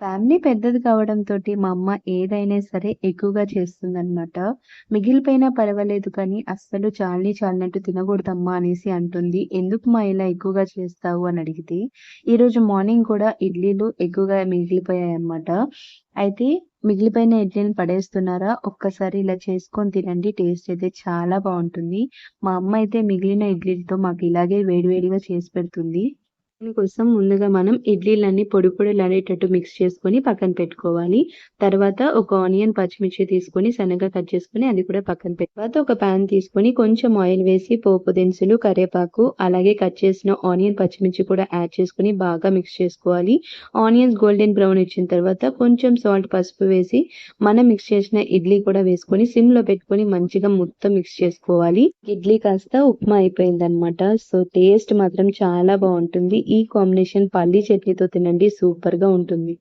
Family పెద్దది కావడంతో మా అమ్మ ఏదైనా సరే ఎక్కువగా చేస్తుందనమాట. మిగిలిపోయినా పర్వాలేదు కానీ అస్సలు చాలని చాలినట్టు తినకూడదమ్మా అనేసి అంటుంది. ఎందుకు మా ఇలా ఎక్కువగా చేస్తావు అని అడిగితే, ఈరోజు మార్నింగ్ కూడా ఇడ్లీలు ఎక్కువగా మిగిలిపోయాయన్నమాట. అయితే మిగిలిపోయిన ఇడ్లీని పడేస్తున్నారా? ఒక్కసారి ఇలా చేసుకొని తినండి. టేస్ట్ అయితే చాలా బాగుంటుంది మా అమ్మ అయితే మిగిలిన ఇడ్లీలతో మాకు ఇలాగే వేడివేడిగా చేసి పెడుతుంది. దీనికోసం ముందుగా మనం ఇడ్లీలన్నీ పొడి పొడిలాడేటట్టు మిక్స్ చేసుకొని పక్కన పెట్టుకోవాలి. తర్వాత ఒక ఆనియన్, పచ్చిమిర్చి తీసుకొని సన్నగా కట్ చేసుకొని అది కూడా పక్కన పెట్టి తర్వాత ఒక పాన్ తీసుకొని కొంచెం ఆయిల్ వేసి పోపు దినుసులు, కరివేపాకు అలాగే కట్ చేసిన ఆనియన్, పచ్చిమిర్చి కూడా యాడ్ చేసుకొని బాగా మిక్స్ చేసుకోవాలి. ఆనియన్స్ గోల్డెన్ బ్రౌన్ వచ్చిన తర్వాత కొంచెం సాల్ట్, పసుపు వేసి మనం మిక్స్ చేసిన ఇడ్లీ కూడా వేసుకొని సిమ్లో పెట్టుకొని మంచిగా మొత్తం మిక్స్ చేసుకోవాలి. ఇడ్లీ కాస్త ఉప్మా అయిపోయిందనమాట. సో, టేస్ట్ మాత్రం చాలా బాగుంటుంది ఈ కాంబినేషన్ పల్లీ చట్నీతో తినండి సూపర్‌గా ఉంటుంది.